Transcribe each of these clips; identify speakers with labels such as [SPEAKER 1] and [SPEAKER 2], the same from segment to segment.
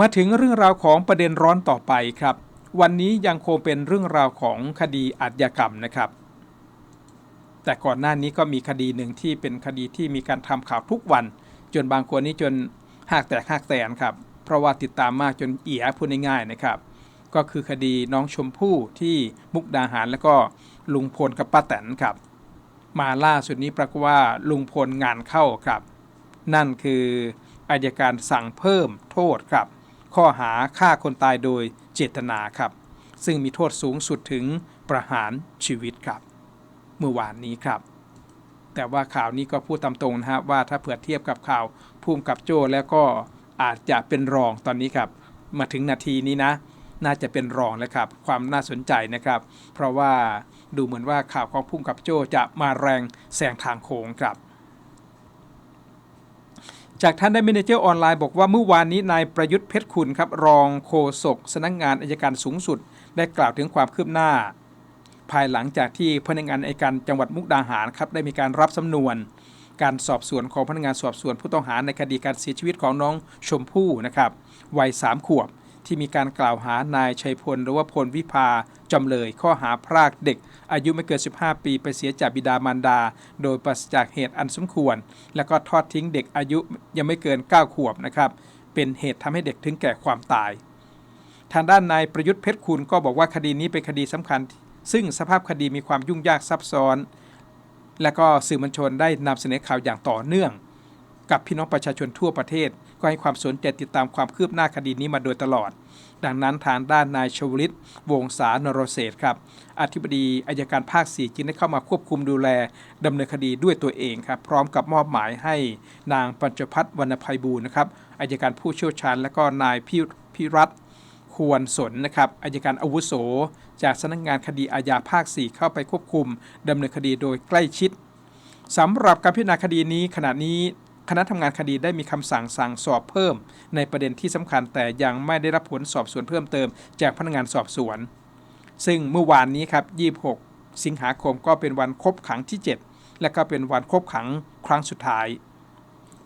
[SPEAKER 1] มาถึงเรื่องราวของประเด็นร้อนต่อไปครับ วันนี้ยังคงเป็นเรื่องราวของคดีอาชญากรรมนะครับ แต่ก่อนหน้านี้ก็มีคดีหนึ่งที่เป็นคดีที่มีการทำข่าวทุกวัน จนบางคนนี่จนหากแตกหากแตนครับ เพราะว่าติดตามมากจนเอียพูดง่ายๆนะครับ ก็คือคดีน้องชมพู่ที่มุกดาหารแล้วก็ลุงพลกับป้าแตนครับ มาล่าสุดนี้ปรากฏว่าลุงพลงานเข้าครับ นั่นคืออายการสั่งเพิ่มโทษครับ ข้อหาฆ่าคนตายโดยเจตนาครับ ซึ่งมีโทษสูงสุดถึงประหารชีวิตครับ เมื่อวานนี้ครับ แต่ว่าข่าวนี้ก็พูดตามตรงนะฮะว่าถ้าเผื่อเทียบกับข่าวภูมิกับโจ้แล้วก็อาจจะเป็นรองตอนนี้ครับ มาถึงนาทีนี้นะ น่าจะเป็นรองแล้วครับ ความน่าสนใจนะครับ เพราะว่าดูเหมือนว่าข่าวของภูมิกับโจ้จะมาแรงแซงทางโค้งครับ จากท่านได้มินเจอร์ออนไลน์บอกว่าเมื่อวานนี้นายประยุทธ์เพชรคุณครับรองโฆษกสำนักงานอายการสูงสุด ได้กล่าวถึงความคืบหน้า ภายหลังจากที่พนักงานอายการจังหวัดมุกดาหารครับได้มีการรับสำนวน การสอบสวนของพนักงานสอบสวนผู้ต้องหาในคดีการเสียชีวิตของน้องชมพู่นะครับวัยสามขวบ ที่มีการกล่าวหานายชัยพลหรือว่าพลวิภาจำเลย ข้อหาพรากเด็ก อายุไม่เกิน 15 ปีไปเสียจากบิดามารดา โดยปราศจากเหตุอันสมควร แล้วก็ทอดทิ้งเด็กอายุยังไม่เกิน 9 ขวบนะครับเป็นเหตุทำให้เด็กถึงแก่ความตาย ทางด้านนายประยุทธ์เพชรคุณก็บอกว่าคดีนี้เป็นคดีสำคัญ ซึ่งสภาพคดีมีความยุ่งยากซับซ้อน และก็สื่อมวลชนได้นำเสนอข่าวอย่างต่อเนื่อง กับพี่น้องประชาชนทั่วประเทศ ก็ให้ความสนใจติดตามความคืบหน้าคดีนี้มาโดยตลอด ดังนั้นทางด้านนายชวลิต วงศานรเศรษครับ อธิบดีอายการภาค 4 จึงได้เข้ามาควบคุมดูแลดำเนินคดีด้วยตัวเองครับ พร้อมกับมอบหมายให้นางปัญจพัฒน์วรรณภัยบูลย์นะครับอายการผู้เชี่ยวชาญ และก็นายพิพิรัตควรสนนะครับอายการอาวุโส จากสำนักงานคดีอาญาภาค 4 เข้าไปควบคุมดำเนินคดีโดยใกล้ชิดสำหรับการพิจารณาคดีนี้ขณะนี้ คณะทำงานคดีได้มีคำสั่งสั่งสอบเพิ่ม ในประเด็นที่สำคัญแต่ยังไม่ได้รับผลสอบสวนเพิ่มเติม จากพนักงานสอบสวน ซึ่งเมื่อวานนี้ครับ 26 สิงหาคมก็เป็นวันครบขังที่ 7 และก็เป็นวันครบขังครั้งสุดท้าย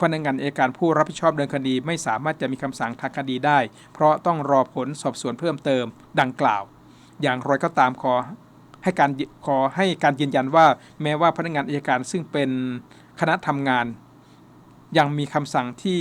[SPEAKER 1] พนักงานเอกการผู้รับผิดชอบเดินคดีไม่สามารถจะมีคำสั่งทางคดีได้ เพราะต้องรอผลสอบสวนเพิ่มเติม ดังกล่าว อย่างไรก็ตามขอให้การขอให้การยืนยันว่าแม้ว่าพนักงานอัยการซึ่งเป็นคณะทำงาน ยังมีคำสั่งที่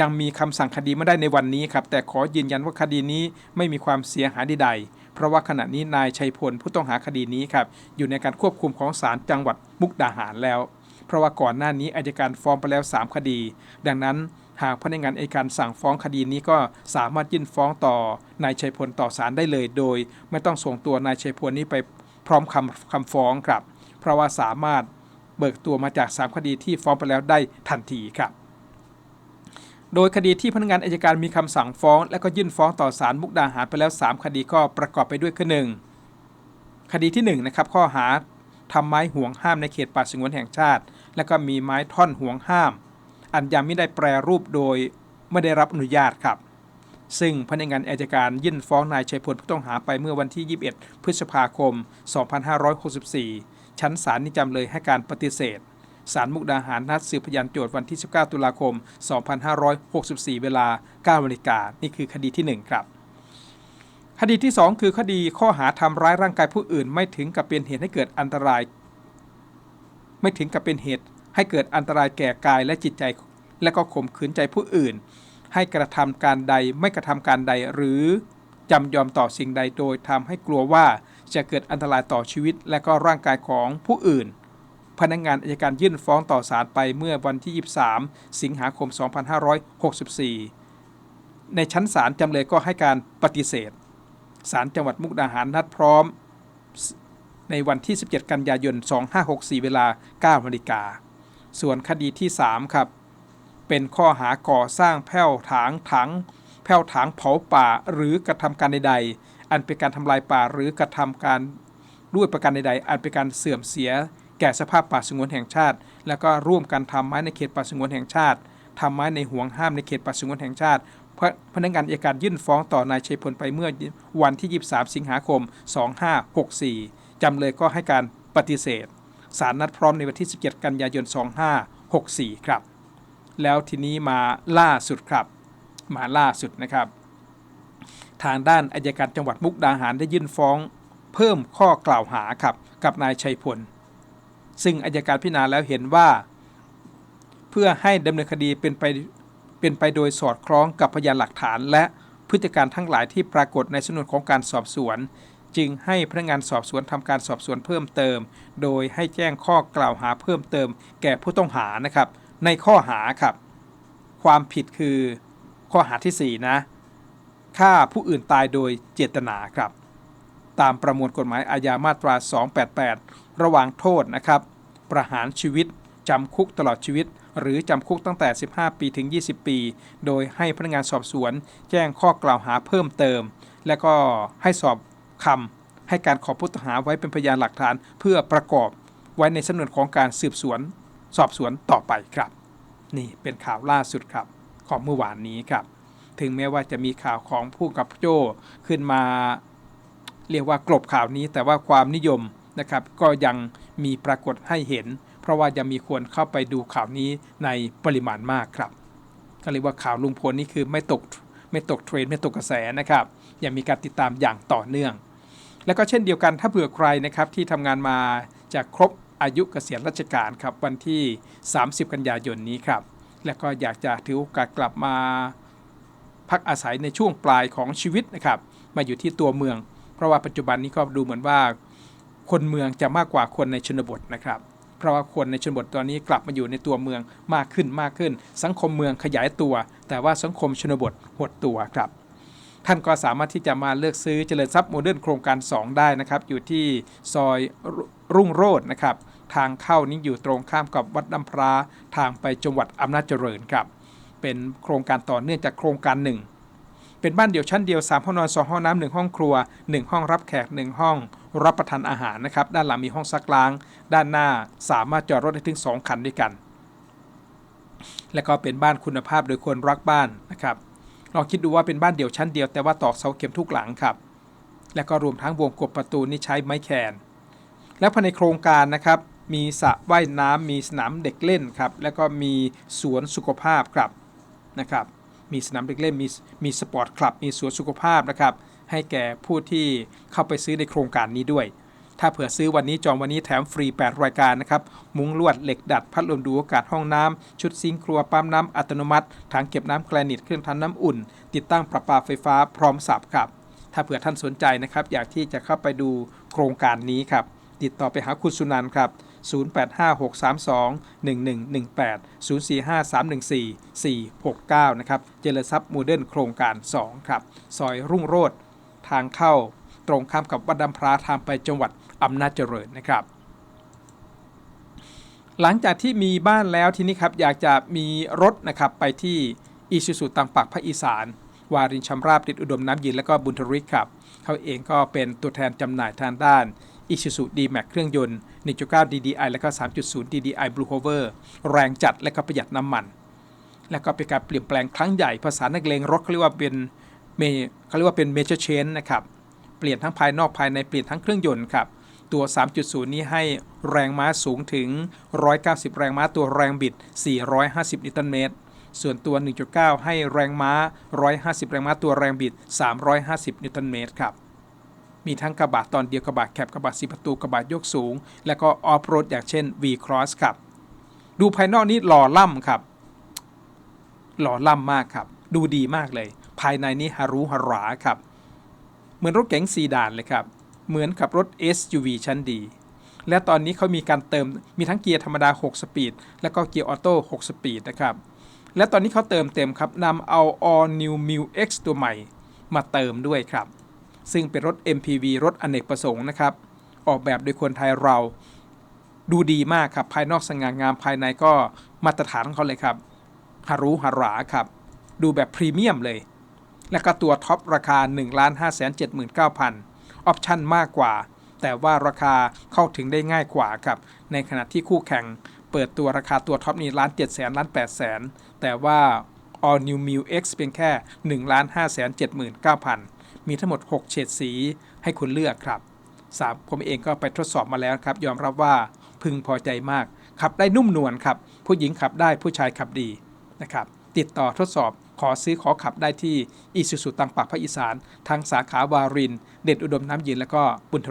[SPEAKER 1] ยังมีคำสั่งคดีไม่ได้ในวันนี้ครับ แต่ขอยืนยันว่าคดีนี้ไม่มีความเสียหายใดๆ เพราะว่าขณะนี้นายชัยพลผู้ต้องหาคดีนี้ครับ อยู่ในการควบคุมของศาลจังหวัดมุกดาหารแล้ว เพราะว่าก่อนหน้านี้อายการฟ้องไปแล้ว 3 คดี ดังนั้นหากพนักงานอายการสั่งฟ้องคดีนี้ก็สามารถยื่นฟ้องต่อนายชัยพลต่อศาลได้เลยโดย ไม่ต้องส่งตัวนายชัยพลนี้ไปพร้อมคำคำฟ้องครับ เพราะว่าสามารถ เบิกตัวมาจาก 3 คดีที่ฟ้องไปแล้วได้ทันทีครับโดยคดีที่พนักงานอายการมีคำสั่งฟ้อง และก็ยื่นฟ้องต่อศาลมุกดาหารไปแล้ว 3 คดีก็ประกอบไปด้วยคือหนึ่งคดีที่1นะครับข้อหาทำไม้ห่วงห้ามในเขตป่าสงวนแห่งชาติ และก็มีไม้ท่อนห่วงห้าม อันยังไม่ได้แปรรูปโดยไม่ได้รับอนุญาตครับ ซึ่งพนักงานอายการยื่นฟ้องนายชัยพลผู้ต้องหาไปเมื่อวันที่ 21 พฤษภาคม 2564 ชั้นศาลนิจำเลยให้การปฏิเสธศาลมุกดาหารนัดสืบพยานโจทย์วันที่ 19 ตุลาคม 2564 เวลา9นาฬิกานี่คือคดีที่ 1 ครับ คดีที่ 2 คือคดีข้อหาทำร้ายร่างกายผู้อื่น ไม่ถึงกับเป็นเหตุให้เกิดอันตราย ไม่ถึงกับเป็นเหตุ ให้เกิดอันตรายแก่กายและจิตใจ และก็ข่มขืนใจผู้อื่น ให้กระทำการใดไม่กระทำการใดหรือจำยอมต่อสิ่งใดโดยทำให้กลัวว่า จะเกิดอันตรายต่อชีวิต และก็ร่างกายของผู้อื่น พนักงงานอายการยื่นฟ้องต่อศาลไปเมื่อวันที่ 23 สิงหาคม 2564 ในชั้นศาลจำเลยก็ให้การปฏิเสธศาลจังหวัดมุกดาหารนัดพร้อม ในวันที่ 17 กันยายน 2564 เวลา9นาฬิกา ส่วนคดีที่ 3 ครับ เป็นข้อหาก่อสร้างแผ่วถางถังแผ่วถางเผาป่าหรือกระทำการใดๆ อันเป็นการทำลายป่าหรือกระทำการด้วยประการใดๆ อันเป็นการเสื่อมเสีย แก่สภาพป่าสงวนแห่งชาติ แล้วก็ร่วมกันทำไม้ในเขตป่าสงวนแห่งชาติทำไม้ในห่วงห้ามในเขตป่าสงวนแห่งชาติพนักงานอัยการยื่นฟ้องต่อนายชัยพลไปเมื่อวันที่ 23 สิงหาคม 2564 จำเลยก็ให้การปฏิเสธศาลนัดพร้อมในวันที่ 17 กันยายน 2564 ครับ แล้วทีนี้มาล่าสุดครับ มาล่าสุดนะครับ ทางด้านอายการจังหวัดมุกดาหารได้ยื่นฟ้อง เพิ่มข้อกล่าวหาครับกับนายชัยพล ซึ่งอายการพิจารณาแล้วเห็นว่า เพื่อให้ดำเนินคดีเป็นไปเป็นไปโดยสอดคล้องกับพยานหลักฐาน และพฤติการทั้งหลายที่ปรากฏในสำนวนของการสอบสวน จึงให้พนักงานสอบสวนทำการสอบสวนเพิ่มเติม โดยให้แจ้งข้อกล่าวหาเพิ่มเติม แก่ผู้ต้องหานะครับ ในข้อหาครับ ความผิดคือ ข้อหาที่ 4 นะ ฆ่าผู้อื่นตายโดยเจตนาครับ ตามประมวลกฎหมายอาญามาตรา 288 ระหว่างโทษนะครับ ประหารชีวิต จำคุกตลอดชีวิต หรือจำคุกตั้งแต่ 15 ปีถึง 20 ปี โดยให้พนักงานสอบสวน แจ้งข้อกล่าวหาเพิ่มเติม และก็ให้สอบคำให้การขอผู้ต้องหาไว้เป็นพยานหลักฐานเพื่อประกอบไว้ในสำนวนของการสืบสวน สอบสวนต่อไปครับ นี่เป็นข่าวล่าสุดครับ ของเมื่อวานนี้ครับ ถึงแม้ว่าจะมีข่าวของผู้กับโจ้ขึ้นมา เรียกว่ากลบข่าวนี้ แต่ว่าความนิยมนะครับ ก็ยังมีปรากฏให้เห็น เพราะว่ายังมีคนเข้าไปดูข่าวนี้ในปริมาณมากครับ ก็เรียกว่าข่าวลุงพลนี่คือไม่ตกไม่ตกเทรนไม่ตกกระแสนะครับ ยังมีการติดตามอย่างต่อเนื่อง แล้วก็เช่นเดียวกันถ้าเผื่อใครนะครับที่ทำงานมาจะครบอายุเกษียณราชการครับวันที่ 30 กันยายนนี้ครับ และก็อยากจะถือโอกาสกลับมา พักอาศัยในช่วงปลายของชีวิตนะครับมาอยู่ที่ตัวเมือง เพราะว่าปัจจุบันนี้ก็ดูเหมือนว่า คนเมืองจะมากกว่าคนในชนบทนะครับ เพราะว่าคนในชนบทตอนนี้กลับมาอยู่ในตัวเมืองมากขึ้นมากขึ้น สังคมเมืองขยายตัว แต่ว่าสังคมชนบทหดตัวครับท่านก็สามารถที่จะมาเลือกซื้อเจริญทรัพย์โมเดิร์นโครงการ 2 ได้นะครับ อยู่ที่ซอยรุ่งโรจน์นะครับ ทางเข้านี้อยู่ตรงข้ามกับวัดน้ำพระทางไปจังหวัดอำนาจเจริญครับ เป็นโครงการต่อเนื่องจากโครงการหนึ่งเป็นบ้านเดี่ยวชั้นเดียว 3 ห้องนอน 2 ห้องน้ำ1ห้องครัว 1 ห้องรับแขก 1 ห้อง รับประทานอาหารนะครับ ด้านหลังมีห้องซักล้าง ด้านหน้าสามารถจอดรถได้ถึง 2 คันด้วยกัน และก็เป็นบ้านคุณภาพโดยคนรักบ้านนะครับลองคิดดูว่าเป็นบ้านเดี่ยวชั้นเดียวแต่ว่าตอกเสาเข็มทุกหลังครับ และก็รวมทั้งวงกบประตูนี่ใช้ไม้แคน และภายในโครงการนะครับมีสระว่ายน้ำมีสนามเด็กเล่นครับ แล้วก็มีสวนสุขภาพครับ นะครับ มีสนามเด็กเล่น มีมีสปอร์ตคลับ มีสวนสุขภาพนะครับ ให้แก่ผู้ที่เข้าไปซื้อในโครงการนี้ด้วย ถ้าเผื่อซื้อวันนี้จองวันนี้แถมฟรี 8 รายการนะครับ มุ้งลวดเหล็กดัด พัดลมดูอากาศห้องน้ำชุดซิงค์ครัว ปั๊มน้ำอัตโนมัติ ถังเก็บน้ำแกรนิต เครื่องทำน้ำอุ่น ติดตั้งประปาไฟฟ้าพร้อมสับครับ ถ้าเผื่อท่านสนใจนะครับ อยากที่จะเข้าไปดูโครงการนี้ครับ ติดต่อไปหาคุณสุนันท์ครับ 0856321118 045314 469 นะครับ เจริญทรัพย์โมเดิร์นโครงการ 2 ครับ ซอยรุ่งโรจน์ทางเข้า ตรงข้ามกับวัดดำพร้าทางไปจังหวัดอำนาจเจริญนะครับ หลังจากที่มีบ้านแล้วทีนี้ครับ อยากจะมีรถนะครับไปที่อีซูซูตังปักภาคอีสาน วารินชำราบดิดอุดมน้ำยินและก็บุญทริกครับ เขาเองก็เป็นตัวแทนจำหน่ายทางด้าน Isuzu D-Max เครื่องยนต์ 1.9 DDI และก็ 3.0 DDI Blue Hover แรงจัดและก็ประหยัดน้ำมัน และก็เป็นการเปลี่ยนแปลงครั้งใหญ่ ภาษานักเลงรถเขาเรียกว่าเป็นเมเขาเรียกว่าเป็น major change นะครับ เปลี่ยนทั้งภายนอกภายในเปลี่ยนทั้งเครื่องยนต์ครับ ตัว 3.0 นี้ให้แรงม้าสูงถึง 190 แรงม้าตัวแรงบิด 450 นิวตันเมตร ส่วนตัว 1.9 ให้แรงม้า 150 แรงม้าตัวแรงบิด 350 นิวตันเมตรครับ มีทั้งกระบะตอนเดียวกระบะแคบกระบะสีประตูกระบะยกสูง และก็ออฟโรดอย่างเช่น V-Cross ครับ ดูภายนอกนี้หล่อล่ำครับ หล่อล่ำมากครับ ดูดีมากเลย ภายในนี้ฮารุฮาราครับ เหมือนรถเก๋งซีดานเลยครับ เหมือนกับรถ SUV ชั้นดี และตอนนี้เขามีการเติมมีทั้งเกียร์ธรรมดา 6 สปีด และก็เกียร์ออโต้ 6 สปีดนะครับและตอนนี้เขาเติมเต็มครับนำเอา All New m i l X ตัวใหม่มาเติมด้วยครับ ซึ่งเป็นรถ MPV รถอเนกประสงค์นะครับ ออกแบบโดยคนไทยเราดูดีมากครับ ภายนอกสง่างามภายในก็มาตรฐานของเขาเลยครับฮารุฮาราครับ ดูแบบพรีเมียมเลย และก็ตัวท็อปราคา 1 5 7 9 0 0 0 ออปชั่นมากกว่า แต่ว่าราคาเข้าถึงได้ง่ายกว่าครับ ในขณะที่คู่แข่งเปิดตัวราคาตัวท็อปนี้ล้าน7แสนล้าน8แสนแต่ว่า All New m i l X เพียงแค่ 1 5 7 9 0 0 0 มีทั้งหมด 6 เฉดสี ให้คุณเลือกครับสามผมเองก็ไปทดสอบมาแล้วครับ ยอมรับว่าพึงพอใจมาก ขับได้นุ่มนวลครับ ผู้หญิงขับได้ผู้ชายขับดีนะครับติดต่อทดสอบขอซื้อขอขับได้ที่อิสุสุตังปากภาคอีสาน ทางสาขาวาริน เด็ดอุดมน้ำยืน และก็บุญท